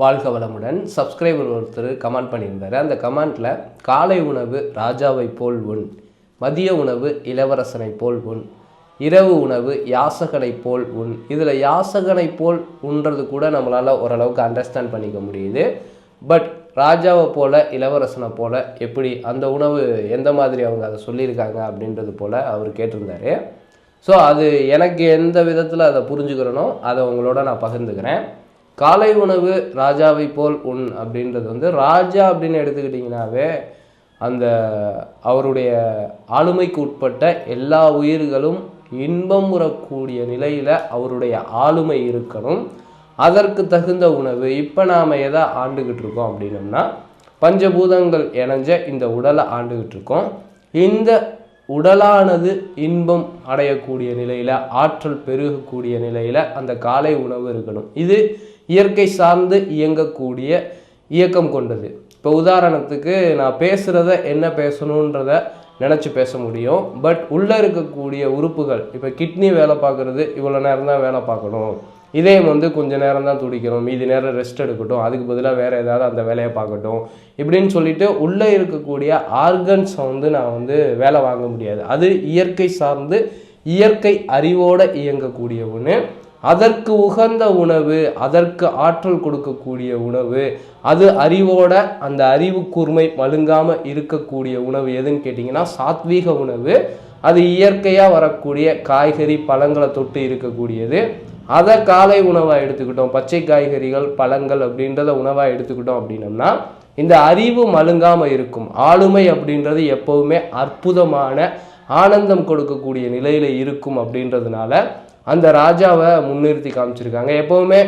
வாழ்க வளமுடன். சப்ஸ்கிரைபர் ஒருத்தர் கமெண்ட் பண்ணியிருந்தாரு. அந்த கமெண்ட்டில் காலை உணவு ராஜாவை போல் உண் மதிய உணவு இளவரசனை போல் உண் இரவு உணவு யாசகனை போல் உண் இதில் யாசகனை போல் உண்றது கூட நம்மளால் ஓரளவுக்கு அண்டர்ஸ்டாண்ட் பண்ணிக்க முடியுது. பட் ராஜாவை போல இளவரசனை போல எப்படி அந்த உணவு எந்த மாதிரி அவங்க அதை சொல்லியிருக்காங்க அப்படின்றது போல் அவர் கேட்டிருந்தாரு. ஸோ அது எனக்கு எந்த விதத்தில் அதை புரிஞ்சுக்கிறனோ அதை உங்களோட நான் பகிர்ந்துக்கிறேன். காலை உணவு ராஜாவை போல் உண் அப்படின்றது வந்து ராஜா அப்படின்னு எடுத்துக்கிட்டிங்கனாவே அந்த அவருடைய ஆளுமைக்கு உட்பட்ட எல்லா உயிர்களும் இன்பம் உறக்கூடிய நிலையில் அவருடைய ஆளுமை இருக்கணும். அதற்கு தகுந்த உணவு. இப்போ நாம் எதை ஆண்டுகிட்டு இருக்கோம் அப்படின்னம்னா பஞ்சபூதங்கள் இணைஞ்ச இந்த உடலை ஆண்டுகிட்டு இருக்கோம். இந்த உடலானது இன்பம் அடையக்கூடிய நிலையில் ஆற்றல் பெருகக்கூடிய நிலையில் அந்த காலை உணவு இருக்கணும். இது இயற்கை சார்ந்து இயங்கக்கூடிய இயக்கம் கொண்டது. இப்போ உதாரணத்துக்கு நான் பேசுகிறத என்ன பேசணுன்றத நினச்சி பேச முடியும். பட் உள்ளே இருக்கக்கூடிய உறுப்புகள் இப்போ கிட்னி வேலை பார்க்குறது இவ்வளோ நேரம் தான் வேலை பார்க்கணும். இதயம் வந்து கொஞ்ச நேரம் தான் துடிக்கணும் மீதி நேரம் ரெஸ்ட் எடுக்கட்டும் அதுக்கு பதிலாக வேறு ஏதாவது அந்த வேலையை பார்க்கட்டும் இப்படின்னு சொல்லிட்டு உள்ளே இருக்கக்கூடிய ஆர்கன்ஸை வந்து நான் வந்து வேலை வாங்க முடியாது. அது இயற்கை சார்ந்து இயற்கை அறிவோடு இயங்கக்கூடிய ஒன்று அதற்கு உகந்த உணவு அதற்கு ஆற்றல் கொடுக்கக்கூடிய உணவு அது அறிவோட அந்த அறிவு கூர்மை மழுங்காம இருக்கக்கூடிய உணவு எதுன்னு கேட்டிங்கன்னா சாத்வீக உணவு. அது இயற்கையாக வரக்கூடிய காய்கறி பழங்களை தொட்டு இருக்கக்கூடியது. அதை காலை உணவாக எடுத்துக்கிட்டோம். பச்சை காய்கறிகள் பழங்கள் அப்படின்றத உணவாக எடுத்துக்கிட்டோம் அப்படின்னம்னா இந்த அறிவு மழுங்காமல் இருக்கும். ஆளுமை அப்படின்றது எப்போவுமே அற்புதமான ஆனந்தம் கொடுக்கக்கூடிய நிலையில் இருக்கும் அப்படின்றதுனால அந்த ராஜாவை முன்னிறுத்தி காமிச்சிருக்காங்க. எப்போவுமே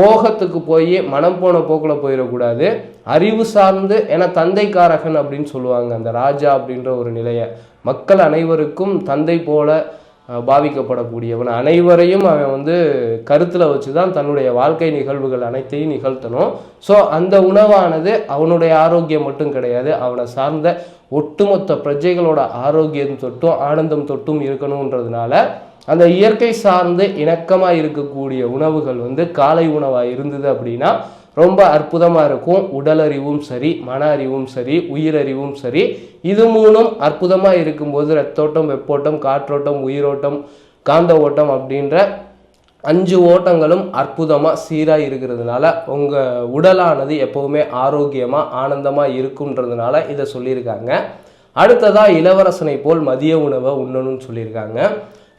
போகத்துக்கு போய் மனம் போன போக்கில் போயிடக்கூடாது. அறிவு சார்ந்து ஏன்னா தந்தைக்காரகன் அப்படின்னு சொல்லுவாங்க. அந்த ராஜா அப்படின்ற ஒரு நிலையை மக்கள் அனைவருக்கும் தந்தை போல பாவிக்கப்படக்கூடியவன். அனைவரையும் அவன் வந்து கருத்தில் வச்சு தான் தன்னுடைய வாழ்க்கை நிகழ்வுகள் அனைத்தையும் நிகழ்த்தணும். ஸோ அந்த உணவானது அவனுடைய ஆரோக்கியம் மட்டும் கிடையாது. அவனை சார்ந்த ஒட்டுமொத்த பிரஜைகளோட ஆரோக்கியம் தொட்டும் ஆனந்தம் தொட்டும் இருக்கணுன்றதுனால அந்த இயற்கை சார்ந்து இணக்கமாக இருக்கக்கூடிய உணவுகள் வந்து காலை உணவாக இருந்தது அப்படின்னா ரொம்ப அற்புதமாக இருக்கும். உடலறிவும் சரி மன அறிவும் சரி உயிரறிவும் சரி. இது மூணும் அற்புதமாக இருக்கும்போது ரத்தோட்டம் வெப்போட்டம் காற்றோட்டம் உயிரோட்டம் காந்த ஓட்டம் அப்படின்ற அஞ்சு ஓட்டங்களும் அற்புதமாக சீராக இருக்கிறதுனால உங்கள் உடலானது எப்போவுமே ஆரோக்கியமாக ஆனந்தமாக இருக்குன்றதுனால இதை சொல்லியிருக்காங்க. அடுத்ததாக இளவரசனை போல் மதிய உணவை உண்ணணும்னு சொல்லியிருக்காங்க.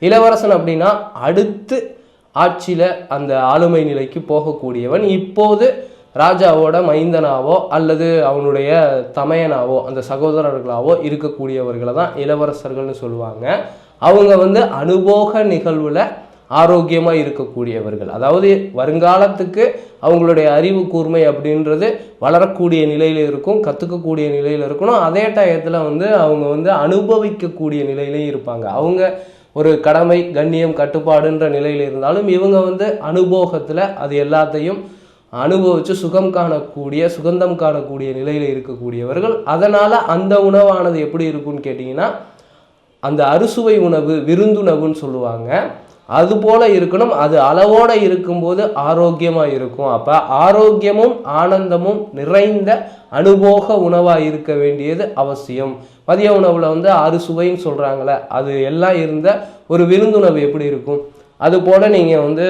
இளவரசன் அப்படின்னா அடுத்து ஆட்சியில் அந்த ஆளுமை நிலைக்கு போகக்கூடியவன். இப்போது ராஜாவோட மைந்தனாவோ அல்லது அவனுடைய தமையனாவோ அந்த சகோதரர்களாவோ இருக்கக்கூடியவர்களை தான் இளவரசர்கள்னு சொல்லுவாங்க. அவங்க வந்து அனுபோக நிகழ்வில் ஆரோக்கியமாக இருக்கக்கூடியவர்கள். அதாவது வருங்காலத்துக்கு அவங்களுடைய அறிவு கூர்மை அப்படின்றது வளரக்கூடிய நிலையில் இருக்கும் கற்றுக்கக்கூடிய நிலையில் இருக்கணும். அதே டயத்தில் வந்து அவங்க வந்து அனுபவிக்கக்கூடிய நிலையிலையும் இருப்பாங்க. அவங்க ஒரு கடமை கண்ணியம் கட்டுப்பாடுன்ற நிலையில் இருந்தாலும் இவங்க வந்து அனுபோகத்தில் அது எல்லாத்தையும் அனுபவித்து சுகம் காணக்கூடிய சுகந்தம் காணக்கூடிய நிலையில் இருக்கக்கூடியவர்கள். அதனால் அந்த உணவானது எப்படி இருக்கும்னு கேட்டிங்கன்னா அந்த அறுசுவை உணவு விருந்துணவுன்னு சொல்லுவாங்க. அதுபோல் இருக்கணும். அது அளவோடு இருக்கும்போது ஆரோக்கியமாக இருக்கும். அப்போ ஆரோக்கியமும் ஆனந்தமும் நிறைந்த அனுபோக உணவாக இருக்க வேண்டியது அவசியம். மதிய உணவில் வந்து ஆறு சுவைன்னு சொல்கிறாங்களே அது எல்லாம் இருந்த ஒரு விருந்துணவு எப்படி இருக்கும்? அது போல் நீங்கள் வந்து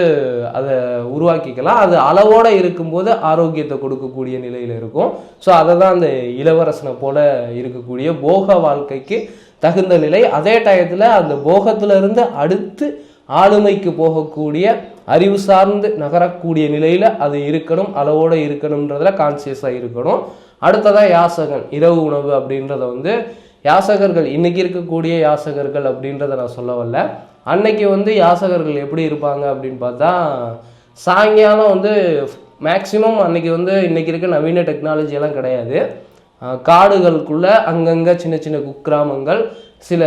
அதை உருவாக்கிக்கலாம். அது அளவோடு இருக்கும்போது ஆரோக்கியத்தை கொடுக்கக்கூடிய நிலையில் இருக்கும். ஸோ அதை தான் அந்த இளவரசனை போல இருக்கக்கூடிய போக வாழ்க்கைக்கு தகுந்த நிலை. அதே டயத்தில் அந்த போகத்திலிருந்து அடுத்து ஆளுமைக்கு போகக்கூடிய அறிவு சார்ந்து நகரக்கூடிய நிலையில் அது இருக்கணும் அளவோடு இருக்கணுன்றதில் கான்சியஸாக இருக்கணும். அடுத்ததாக யாசகன் இரவு உணவு அப்படின்றத வந்து யாசகர்கள் இன்றைக்கி இருக்கக்கூடிய யாசகர்கள் அப்படின்றத நான் சொல்ல வரல. அன்னைக்கு வந்து யாசகர்கள் எப்படி இருப்பாங்க அப்படின்னு பார்த்தா சாயங்காலம் வந்து மேக்சிமம் அன்னைக்கு வந்து இன்றைக்கி இருக்க நவீன டெக்னாலஜியெல்லாம் கிடையாது. காடுகளுக்குள்ளே அங்கங்கே சின்ன சின்ன குக்கிராமங்கள் சில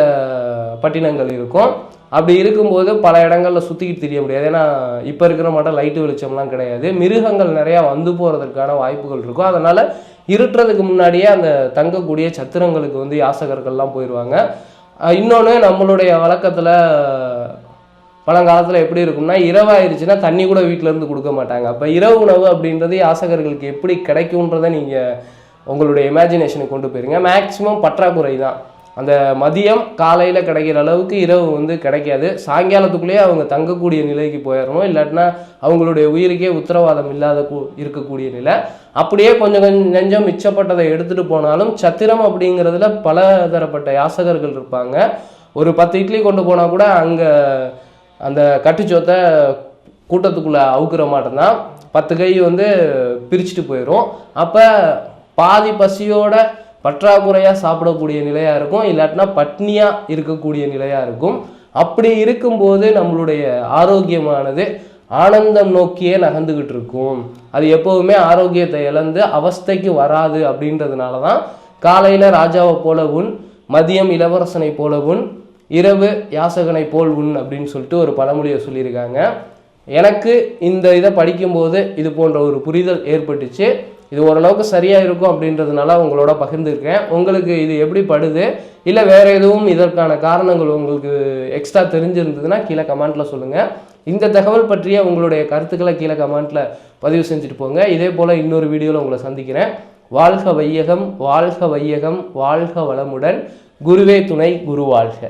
பட்டினங்கள் இருக்கும். அப்படி இருக்கும்போது பல இடங்களில் சுற்றிக்கிட்டு தெரிய முடியாது. ஏன்னா இப்போ இருக்கிற மாட்டம் லைட்டு வெளிச்சம்லாம் கிடையாது. மிருகங்கள் நிறையா வந்து போகிறதுக்கான வாய்ப்புகள் இருக்கும். அதனால் இருட்டுறதுக்கு முன்னாடியே அந்த தங்கக்கூடிய சத்திரங்களுக்கு வந்து யாசகர்கள்லாம் போயிடுவாங்க இன்னொன்று நம்மளுடைய வழக்கத்தில் பழங்காலத்தில் எப்படி இருக்கும்னா இரவு ஆயிடுச்சுன்னா தண்ணி கூட வீட்டிலேருந்து கொடுக்க மாட்டாங்க. அப்போ இரவு உணவு அப்படின்றது யாசகர்களுக்கு எப்படி கிடைக்கும்ன்றதை நீங்கள் உங்களுடைய இமேஜினேஷனுக்கு கொண்டு போயிருங்க. மேக்ஸிமம் பற்றாக்குறை தான். அந்த மதியம் காலையில் கிடைக்கிற அளவுக்கு இரவு வந்து கிடைக்காது. சாயங்காலத்துக்குள்ளேயே அவங்க தங்கக்கூடிய நிலைக்கு போயிடணும். இல்லாட்டினா அவங்களுடைய உயிருக்கே உத்தரவாதம் இல்லாத கூ- இருக்கக்கூடிய நிலை. அப்படியே கொஞ்சம் கொஞ்சம் நெஞ்சம் மிச்சப்பட்டதை எடுத்துகிட்டு போனாலும் சத்திரம் அப்படிங்கிறதுல பல தரப்பட்ட யாசகர்கள் இருப்பாங்க. ஒரு பத்து இட்லி கொண்டு போனால் கூட அங்கே அந்த கட்டுச்சோத்தை கூட்டத்துக்குள்ளே அவுக்குற மாட்டோம்தான் பத்து கை வந்து பிரிச்சுட்டு போயிடும் அப்போ பாதி பசியோட பற்றாக்குறையாக சாப்பிடக்கூடிய நிலையாக இருக்கும் இல்லாட்டினா பட்னியாக இருக்கக்கூடிய நிலையாக இருக்கும். அப்படி இருக்கும்போது நம்மளுடைய ஆரோக்கியமானது ஆனந்தம் நோக்கியே நகர்ந்துக்கிட்டு இருக்கும். அது எப்போவுமே ஆரோக்கியத்தை இழந்து அவஸ்தைக்கு வராது அப்படின்றதுனால தான் காலையில் ராஜாவை போல உன் மதியம் இளவரசனை போல உன் இரவு யாசகனை போல் உன் அப்படின்னு சொல்லிட்டு ஒரு பழமொழியை சொல்லியிருக்காங்க. எனக்கு இந்த இதை படிக்கும்போது இது போன்ற ஒரு புரிதல் ஏற்பட்டுச்சு. இது ஓரளவுக்கு சரியாக இருக்கும் அப்படின்றதுனால உங்களோட பகிர்ந்துருக்கேன். உங்களுக்கு இது எப்படி படுது? இல்லை வேறு எதுவும் இதற்கான காரணங்கள் உங்களுக்கு எக்ஸ்ட்ரா தெரிஞ்சிருந்ததுன்னா கீழே கமெண்ட்டில் சொல்லுங்கள் இந்த தகவல் பற்றிய உங்களுடைய கருத்துக்களை கீழே கமெண்ட்டில் பதிவு செஞ்சுட்டு போங்க. இதே போல் இன்னொரு வீடியோவில் உங்களை சந்திக்கிறேன். வாழ்க வையகம் வாழ்க வையகம் வாழ்க வளமுடன். குருவே துணை குரு வாழ்க.